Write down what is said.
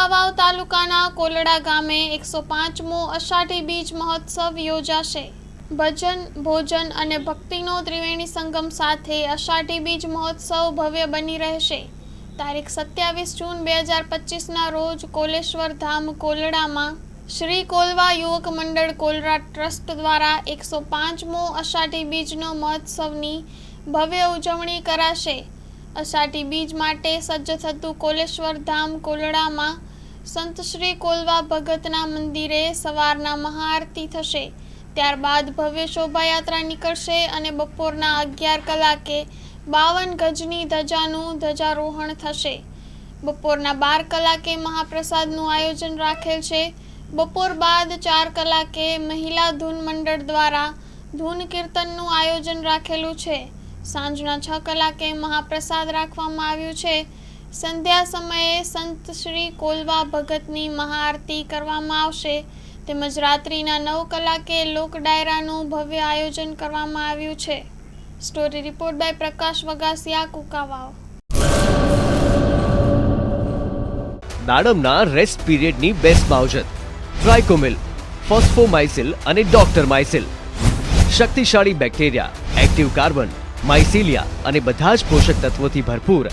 કુંકાવાવ તાલુકાના કોલડા ગામે એકસો પાંચમો અષાઢી બીજ મહોત્સવ યોજાશે. ભજન, ભોજન અને ભક્તિનો ત્રિવેણી સંગમ સાથે અષાઢી બીજ મહોત્સવ ભવ્ય બની રહેશે. તારીખ સત્યાવીસ જૂન બે હજાર પચીસના રોજ કોલેશ્વર ધામ કોલડામાં શ્રી કોલવા યુવક મંડળ કોલરા ટ્રસ્ટ દ્વારા એકસો પાંચમો અષાઢી બીજનો મહોત્સવની ભવ્ય ઉજવણી કરાશે. અષાઢી બીજ માટે સજ્જ થતું કોલેશ્વર ધામ કોલડામાં સંત શ્રી કોલવા ભગતના મંદિરે સવારના મહાઆરતી થશે. ત્યારબાદ ભવ્ય શોભાયાત્રા નીકળશે અને બપોરના અગિયાર કલાકે બાવન ગજની ધજાનું ધજારોહણ થશે. બપોરના બાર કલાકે મહાપ્રસાદનું આયોજન રાખેલ છે. બપોર બાદ ચાર કલાકે મહિલા ધૂન મંડળ દ્વારા ધૂન કીર્તનનું આયોજન રાખેલું છે. સાંજના છ કલાકે મહાપ્રસાદ રાખવામાં આવ્યું છે. સંધ્યા સમયે સંત શ્રી કોલવા ભગતની મહાઆરતી કરવામાં આવશે. તેમજ રાત્રિના નવ કલાકે લોક ડાયરાનું ભવ્ય આયોજન કરવામાં આવ્યું છે. Story report by Prakash Vagasiya કુકાવાઓ દાડમના રેસ્ટ પીરિયડની બેસ્ટ માવજત ટ્રાયકોમિલ ફોસ્ફોમાઇસિલ અને ડોક્ટર માઇસિલ શક્તિશાળી બેક્ટેરિયા એક્ટિવ કાર્બન માઇસિલિયા અને બધા જ પોષક તત્વોથી ભરપૂર.